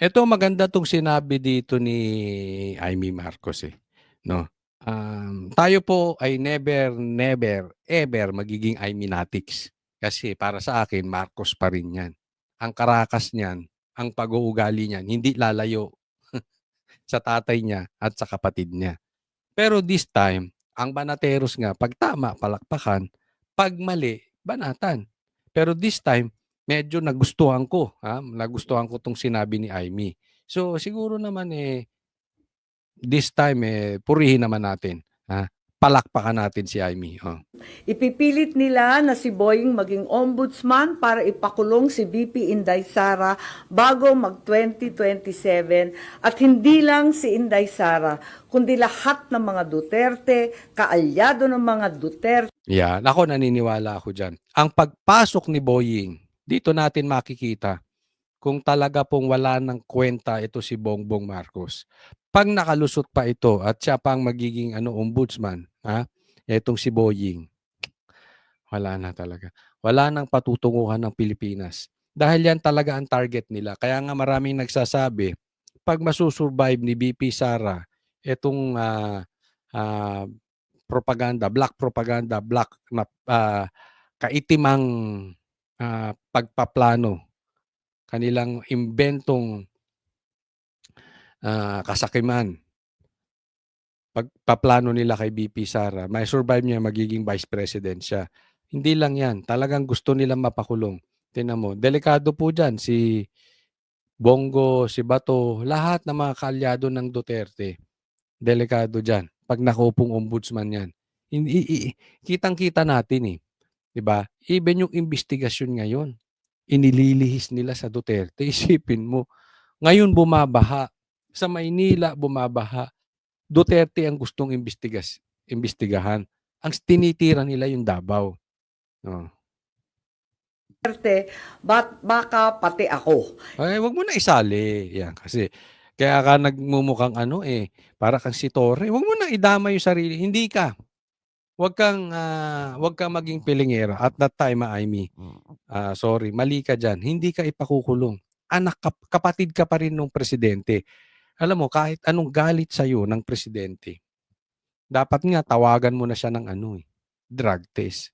Eto maganda 'tong sinabi dito ni Amy Marcos, eh, 'no. Um, tayo po ay never, never, ever magiging Ayminatics. Kasi para sa akin Marcos pa rin 'yan. Ang karakas niyan, ang pag-uugali niyan hindi lalayo sa tatay niya at sa kapatid niya. Pero this time, ang Banateros nga 'pag tama palakpakan, 'pag mali banatan. Pero this time medyo nagustuhan ko, ha, nagustuhan ko 'tong sinabi ni Amy. So siguro naman, eh this time, eh, purihin naman natin, ha. Palakpakan natin si Amy, oh. Ipipilit nila na si Boying maging ombudsman para ipakulong si VP Inday Sara bago mag 2027 at hindi lang si Inday Sara kundi lahat ng mga Duterte, kaalyado ng mga Duterte Yan, ako naniniwala ako diyan. Ang pagpasok ni Boying, dito natin makikita kung talaga pong wala ng kwenta ito si Bongbong Marcos. 'Pag nakalusot pa ito at siya pa ang magiging ano ombudsman, ha, etong si Boying, wala na talaga. Wala nang patutunguhan ng Pilipinas. Dahil yan talaga ang target nila. Kaya nga maraming nagsasabi, 'pag masu-survive ni VP Sara etong, ah, ah, propaganda, black propaganda, black na ah, kaitimang, ah, pagpaplano, kanilang imbentong ah, kasakiman. Pagpaplano nila kay VP Sara, mai-survive niya magiging vice president siya. Hindi lang 'yan, talagang gusto nilang mapakulong. Tingnan mo, delikado po diyan si Bongo, si Bato, lahat ng mga kaalyado ng Duterte. Delikado diyan 'pag nakaupong ombudsman 'yan. Kitang-kita natin, eh, 'di ba? Even yung imbestigasyon ngayon, inililihis nila sa Duterte. Isipin mo, ngayon bumabaha, sa Maynila bumabaha, Duterte ang gustong imbestigas imbestigahan. Ang tinitira nila yung Davao. Oh. bat baka pati ako. Ay, wag mo na isali. Yan, kasi kaya ka nagmumukhang ano eh, para kang si Torre. Wag mo na idama yung sarili. Hindi ka. Wag kang ah, wag kang maging pilingera. At that time, ah, Amy, ah, sorry, mali ka diyan. Hindi ka ipakukulong. Anak kap- kapatid ka pa rin ng presidente. Alam mo, kahit anong galit sa ng presidente, dapat nga tawagan mo na siya ng ano eh, drug test.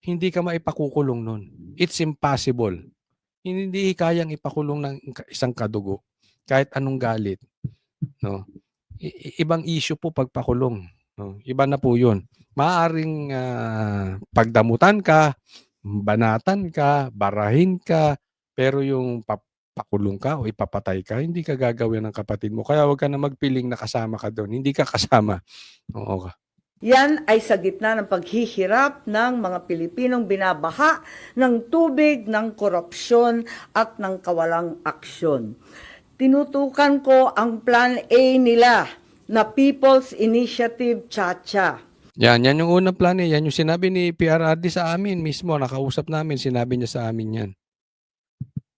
Hindi ka maipakukulong nun. It's impossible. Hindi kayang ipakulong ng isang kadugo kahit anong galit, no? I- i- ibang issue po pagpakulong? Iba na po 'yun. Maaring ah, pagdamutan ka, banatan ka, barahin ka, pero yung pakulong ka o ipapatay ka, hindi ka gagawin ng kapatid mo. Kaya wag ka na magpiling na kasama ka doon. Hindi ka kasama. Oo ka. Yan ay sa gitna ng paghihirap ng mga Pilipinong binabaha ng tubig, ng korupsyon at ng kawalang aksyon. Tinutukan ko ang Plan A nila na People's Initiative Chacha. Yan, yan yung unang plan eh. Yan yung sinabi ni PRRD sa amin mismo. Nakausap namin, sinabi niya sa amin yan.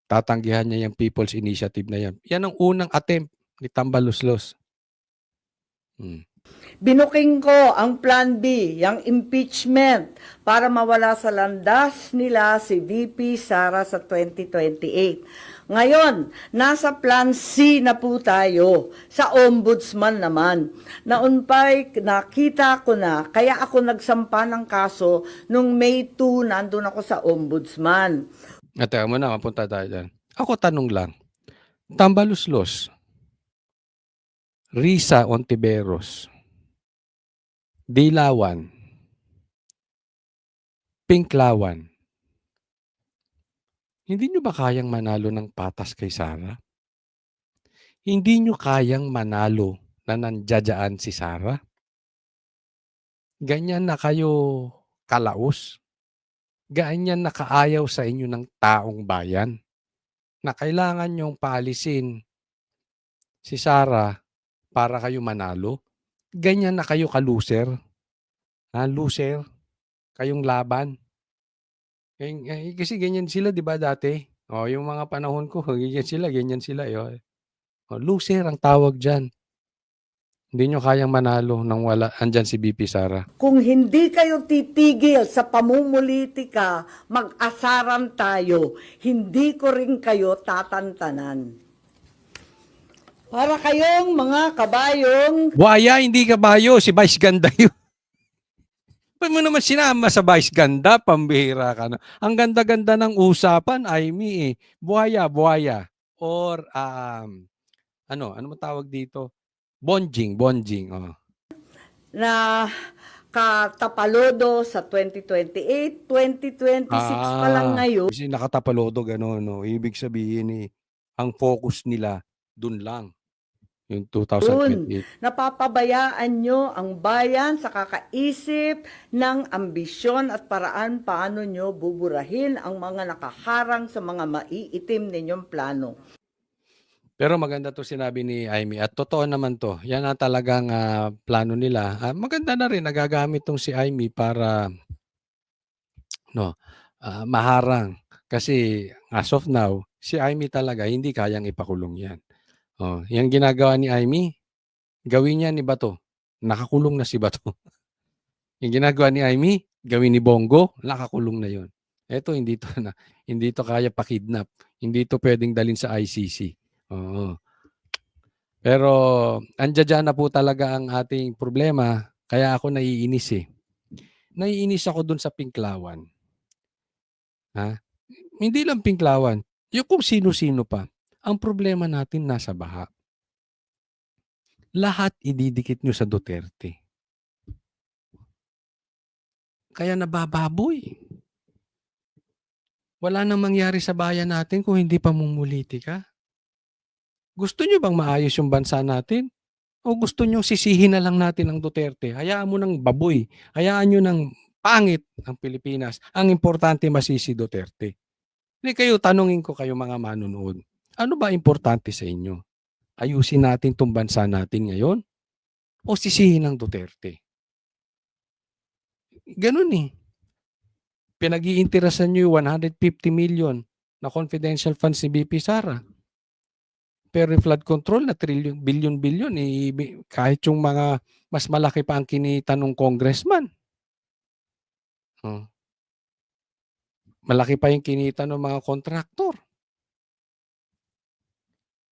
Tatanggihan niya yung People's Initiative na yan. Yan ang unang attempt ni Tambaluslos. Hmm. Binuking ko ang Plan B, yung impeachment, para mawala sa landas nila si VP Sara sa 2028. Ngayon, nasa Plan C na po tayo, sa Ombudsman naman. Naun pa'y nakita ko na, kaya ako nagsampa ng kaso nung May 2, nandun ako sa Ombudsman. At teka muna, mapunta tayo dyan. Ako tanong lang. Tambaluslos, Risa Ontiveros, Dilawan, Pinklawan, hindi nyo ba kayang manalo ng patas kay Sara? Hindi nyo kayang manalo na nandiyadyaan si Sara? Ganyan na kayo kalaos? Ganyan na kaayaw sa inyo ng taong bayan? Na kailangan nyong paalisin si Sara para kayo manalo? Ganyan na kayo ka-loser? Ha, loser? Kayong laban? Eh, eh, kasi ganyan sila 'di ba dati? Oh, yung mga panahon ko ganyan sila, ganyan sila, eh, oh. Oh, loser ang tawag diyan. Hindi nyo kayang manalo nang wala andiyan si BP Sara. Kung hindi kayo titigil sa pamumulitika, mag-asaran tayo. Hindi ko rin kayo tatantanan. Para kayong mga kabayong Buhaya, hindi kabayo. Si Vice Ganda yun. Ba't mo naman sinama sa Vice Ganda? Pambihira ka na. Ang ganda-ganda ng usapan, Aimee eh. Buhaya, buhaya. Or, um, ano, ano mo tawag dito? Bonjing, bonjing. Oh. na katapalodo sa 2028, 2026 pa lang Ah, ngayon. Kasi nakatapalodo gano'n, no? Ibig sabihin eh, ang focus nila dun lang. Yung 2028. Napapabayaan nyo ang bayan sa kakaisip ng ambisyon at paraan paano nyo buburahin ang mga nakaharang sa mga maiitim ninyong plano. Pero maganda to sinabi ni Amy at totoo naman to. Yan ang talagang ah, plano nila. Ah, maganda na rin nagagamit tong si Amy para no, ah, maharang kasi as of now, si Amy talaga hindi kayang ipakulong 'yan. Oh, yung ginagawa ni Amy, gawin niya ni Bato. Nakakulong na si Bato. yung ginagawa ni Amy, gawin ni Bongo, nakakulong na 'yon. Eto hindi to na hindi to kaya pakidnap. Hindi to pwedeng dalhin sa ICC. Oo. Pero andiyan na po talaga ang ating problema, kaya ako naiinis eh. Naiinis ako dun sa Pinklawan. Ha? Hindi lang Pinklawan, yung kung sino-sino pa. Ang problema natin nasa baha. Lahat ididikit nyo sa Duterte. Kaya nabababoy. Wala nang mangyari sa bayan natin kung hindi pa mumuliti ka. Gusto nyo bang maayos yung bansa natin? O gusto nyo sisihin na lang natin ang Duterte? Hayaan mo ng baboy. Hayaan nyo ng pangit ang Pilipinas. Ang importante masisi Duterte. Hindi kayo, tanungin ko kayo mga manunood. Ano ba importante sa inyo? Ayusin natin tong bansa natin ngayon? O sisihin ng Duterte? Ganun eh. Pinag-iintirasan nyo yung 150 million na confidential funds ni BP Sara. Pero yung flood control na trillion, billion-billion, eh, kahit yung mga mas malaki pa ang kinita ng congressman. Oh. Malaki pa yung kinita ng mga kontraktor.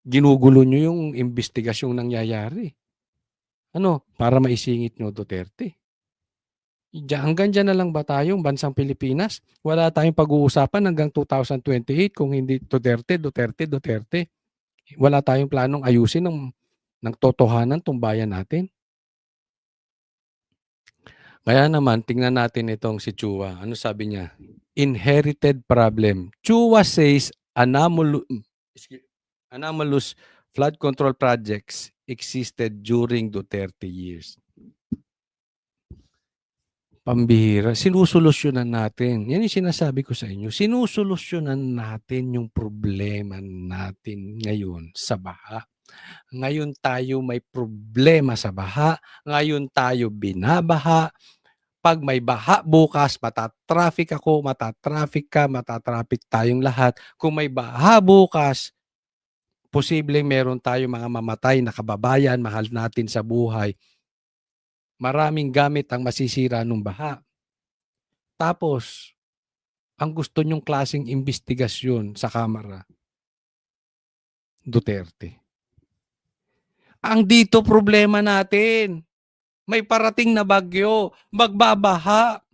Ginugulo nyo yung investigasyong nangyayari. Ano? Para maisingit nyo Duterte. Hanggang dyan na lang ba tayong bansang Pilipinas? Wala tayong pag-uusapan hanggang 2028 kung hindi Duterte, Duterte, Duterte wala tayong planong ayusin ng ng totohanan tong bayan natin. Kaya naman, tingnan natin itong si Chua. Ano sabi niya? Inherited problem. Chua says anomalous, anomalous flood control projects existed during Duterte years. Pambihira. Sinusolusyonan natin. Yan yung sinasabi ko sa inyo. Sinusolusyonan natin yung problema natin ngayon sa baha. Ngayon tayo may problema sa baha. Ngayon tayo binabaha. Pag may baha bukas, matatraffic ako, matatraffic ka, matatraffic tayong lahat. Kung may baha bukas, posibleng meron tayo mga mamatay na kababayan, mahal natin sa buhay maraming gamit ang masisira ng baha. Tapos, ang gusto nyong klaseng investigasyon sa Kamara, Duterte. Ang dito problema natin, may parating na bagyo, magbabaha.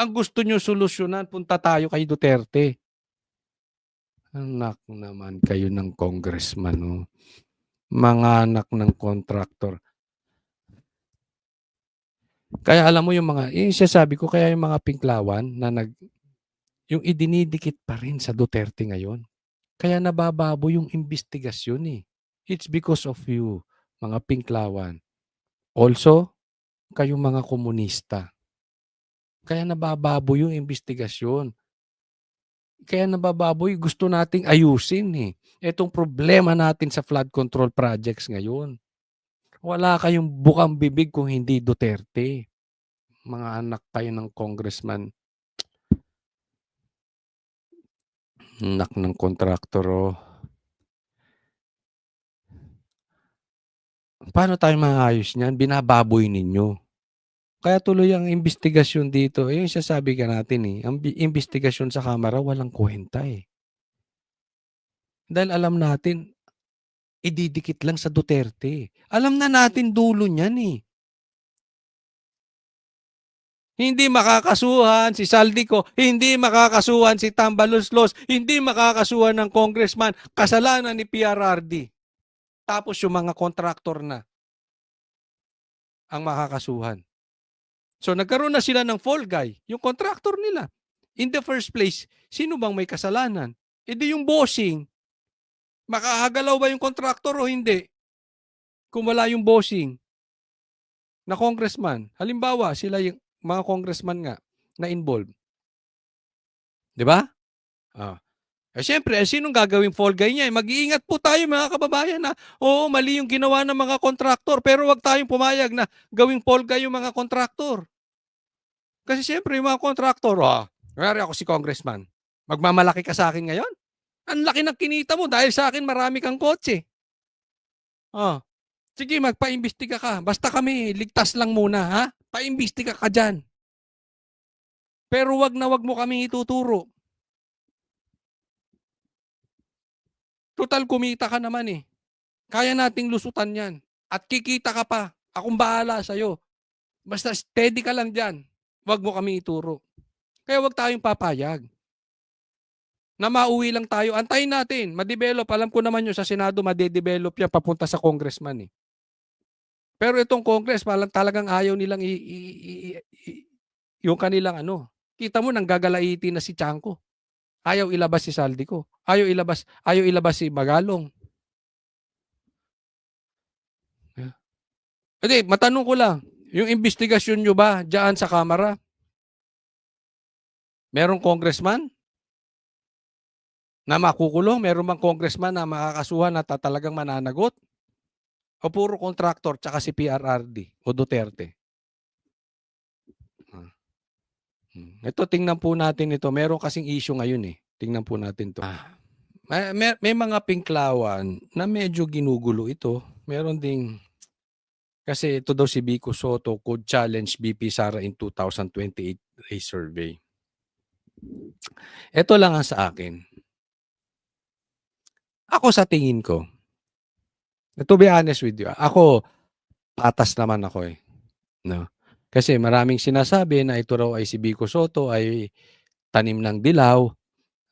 Ang gusto nyo solusyonan, punta tayo kay Duterte. Anak naman kayo ng congressman, no? Mga anak ng contractor. Kaya alam mo yung mga, yung sasabi ko, kaya yung mga pinklawan na nag, yung idinidikit pa rin sa Duterte ngayon. Kaya nabababo yung investigasyon eh. It's because of you, mga pinklawan. Also, kayong mga komunista. Kaya nabababo yung investigasyon. Kaya nabababoy, gusto nating ayusin eh. Itong problema natin sa flood control projects ngayon. Wala kayong bukang bibig kung hindi Duterte. Mga anak kayo ng congressman. Anak ng kontraktor, oh. Paano tayo maayos niyan? Binababoy ninyo. Kaya tuloy ang investigasyon dito. Eh, yung sasabi ka natin eh. Ang investigasyon sa kamera, walang kwenta eh. Dahil alam natin, ididikit lang sa Duterte. Alam na natin dulo niyan eh. Hindi makakasuhan si Saldico, hindi makakasuhan si Tambaloslos, hindi makakasuhan ng congressman, kasalanan ni PRRD. Tapos yung mga kontraktor na ang makakasuhan. So nagkaroon na sila ng fall guy, yung contractor nila. In the first place, sino bang may kasalanan? E di yung bossing. Makakagalaw ba yung contractor o hindi? Kung wala yung bossing na congressman. Halimbawa, sila yung mga congressman nga na involved. 'Di ba? Ah. Eh syempre, eh, sinong gagawing fall guy niya? Eh, Mag-iingat po tayo mga kababayan na oo, mali yung ginawa ng mga kontraktor pero wag tayong pumayag na gawing fall guy yung mga kontraktor. Kasi syempre, yung mga kontraktor, ah, Kunwari ako si congressman. Magmamalaki ka sa akin ngayon? Ang laki ng kinita mo dahil sa akin marami kang kotse. Oh. Sige, magpaimbestiga ka. Basta kami, ligtas lang muna, ha? Paimbestiga ka dyan. Pero wag na wag mo kami ituturo. Total, kumita ka naman eh. Kaya nating lusutan yan. At kikita ka pa. Akong bahala sa'yo. Basta steady ka lang dyan. Wag mo kami ituro. Kaya wag tayong papayag. Na mauwi lang tayo. Antayin natin. Madevelop. Alam ko naman yun sa Senado, madedevelop yan papunta sa congressman eh. Pero itong congress, palang talagang ayaw nilang i, i, i, i- yung kanilang ano. Kita mo, nang gagalaiti na si Chanko. Ayaw ilabas si Saldi ko. Ayaw ilabas, ayaw ilabas si Magalong. Hindi, matanong ko lang. Yung investigasyon nyo ba diyan sa kamera? Merong congressman na makukulong? Meron bang congressman na makakasuhan na ta- talagang mananagot? O puro contractor tsaka si PRRD o Duterte? Ah. Hmm. Ito, tingnan po natin ito. Meron kasing issue ngayon eh. Tingnan po natin to. Ah. May, may, may mga pinklawan na medyo ginugulo ito. Meron ding kasi ito daw si Vico Soto could challenge BP Sara in 2028 a survey. Ito lang ang sa akin. Ako sa tingin ko, to be honest with you, ako, patas naman ako eh. No? Kasi maraming sinasabi na ito raw ay si Vico Soto ay tanim ng dilaw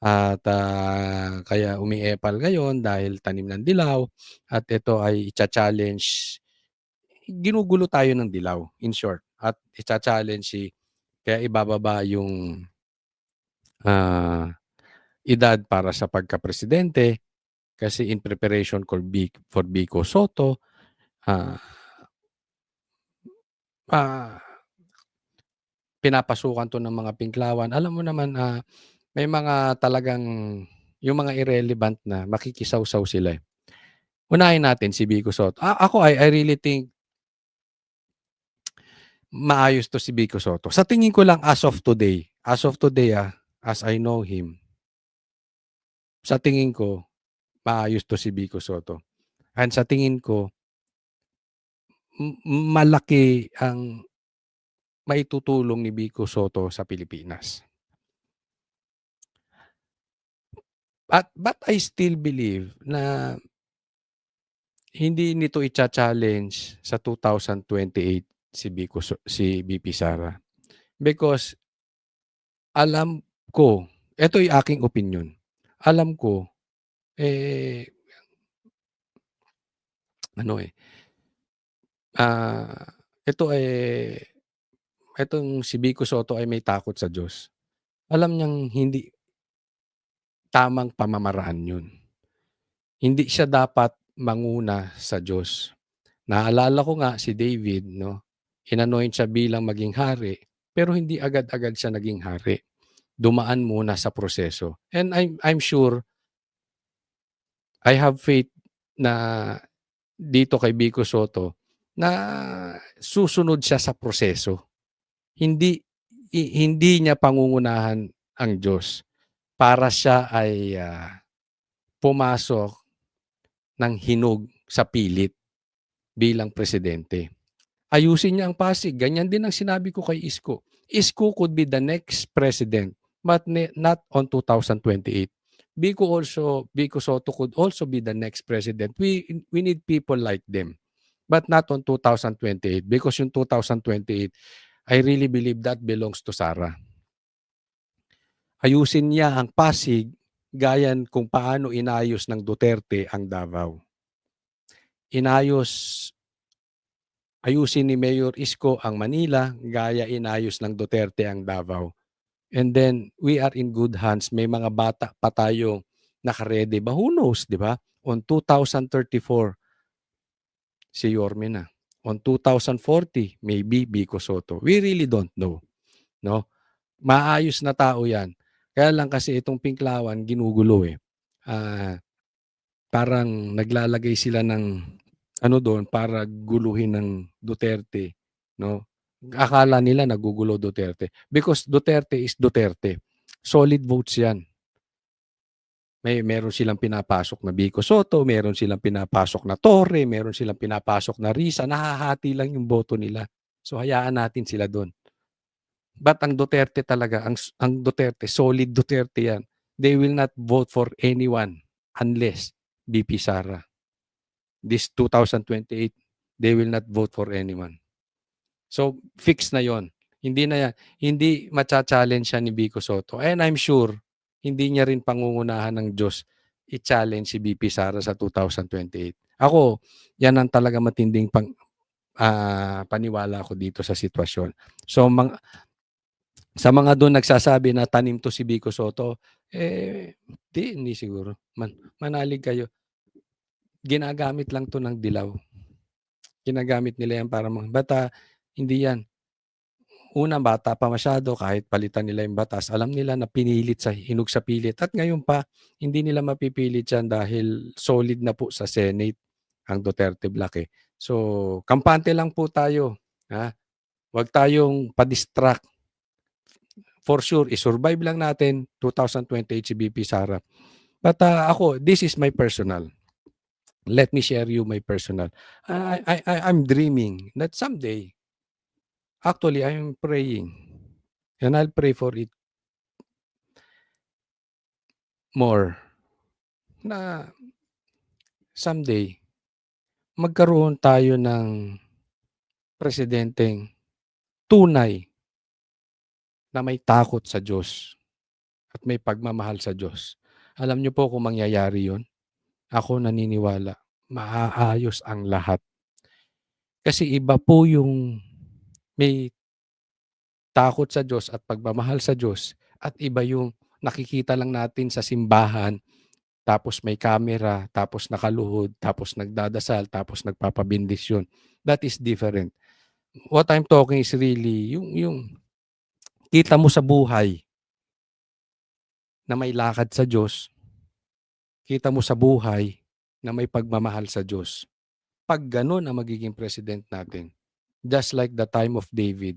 at ah, kaya umiepal ngayon dahil tanim ng dilaw at ito ay i-challenge ginugulo tayo ng dilaw in short at i-challenge si kaya ibababa yung ah, edad para sa pagka-presidente kasi in preparation for, Vic, for Vico Soto ah ah, pinapasukan to ng mga pinklawan. Alam mo naman ah, may mga talagang yung mga irrelevant na makikisaw-saw sila. eh. Unahin natin si Vico Soto. Ah, ako I, I really think maayos to si Vico Soto. Sa tingin ko lang as of today, as of today ah, as I know him, sa tingin ko, maayos to si Vico Soto. And sa tingin ko, malaki ang maitutulong ni Vico Soto sa Pilipinas. But, but I still believe na hindi nito i-challenge sa 2028 si So- si BP Sara. Because alam ko, ito yung aking opinion. Alam ko, eh, ano eh, ah, ito eh, itong si Vico Soto ay may takot sa Diyos. Alam niyang hindi tamang pamamaraan yun. Hindi siya dapat manguna sa Diyos. Naalala ko nga si David, no? Inanoint siya bilang maging hari, pero hindi agad-agad siya naging hari. Dumaan muna sa proseso. And I'm, I'm sure, I have faith na dito kay Vico Soto na susunod siya sa proseso. Hindi hindi niya pangungunahan ang Diyos para siya ay ah, pumasok ng hinog sa pilit bilang presidente. Ayusin niya ang Pasig. Ganyan din ang sinabi ko kay Isko. Isko could be the next president but not on 2028 Vico also Vico Soto could also be the next president. We we need people like them. But not on 2028 because yung 2028 I really believe that belongs to Sara. Ayusin niya ang Pasig gaya kung paano inayos ng Duterte ang Davao. Inayos ayusin ni Mayor Isko ang Manila gaya inayos ng Duterte ang Davao. And then we are in good hands. May mga bata pa tayo nakaredy ba? Who knows, di ba? On 2034, si Yorme na. On 2040, maybe Bico Soto. We really don't know. No? Maayos na tao yan. Kaya lang kasi itong Pinklawan, ginugulo eh. Ah, parang naglalagay sila ng ano doon para guluhin ng Duterte. No? Akala nila nagugulo Duterte. Because Duterte is Duterte. Solid votes yan. May meron silang pinapasok na Bico Soto, meron silang pinapasok na Torre, meron silang pinapasok na Risa, nahahati lang yung boto nila. So hayaan natin sila doon. But ang Duterte talaga, ang, ang Duterte, solid Duterte yan. They will not vote for anyone unless BP Sara. This 2028, they will not vote for anyone. So fix na yon. Hindi na yan, hindi macha-challenge siya ni Bico Soto. And I'm sure hindi niya rin pangungunahan ng Diyos i-challenge si BP Sara sa 2028. Ako, yan ang talaga matinding pang, ah, paniwala ko dito sa sitwasyon. So, mga, sa mga doon nagsasabi na tanim to si Bico Soto, eh, di, hindi siguro. Man, manalig kayo. Ginagamit lang to ng dilaw. Ginagamit nila yan para mga bata. Hindi yan una bata pa masyado kahit palitan nila yung batas alam nila na pinilit sa hinog sa pilit at ngayon pa hindi nila mapipilit yan dahil solid na po sa Senate ang Duterte Black eh. So kampante lang po tayo ha. Huwag tayong pa-distract. For sure, i-survive lang natin 2028 si BP Sara. But uh, ako, this is my personal. Let me share you my personal. I, I, I, I'm dreaming that someday Actually, I'm praying. And I'll pray for it more. Na someday, magkaroon tayo ng presidenteng tunay na may takot sa Diyos at may pagmamahal sa Diyos. Alam niyo po kung mangyayari yon? Ako naniniwala, maaayos ang lahat. Kasi iba po yung may takot sa Diyos at pagmamahal sa Diyos at iba yung nakikita lang natin sa simbahan tapos may camera, tapos nakaluhod, tapos nagdadasal, tapos nagpapabindisyon. That is different. What I'm talking is really yung, yung kita mo sa buhay na may lakad sa Diyos, kita mo sa buhay na may pagmamahal sa Diyos. Pag ganun ang magiging president natin, just like the time of David,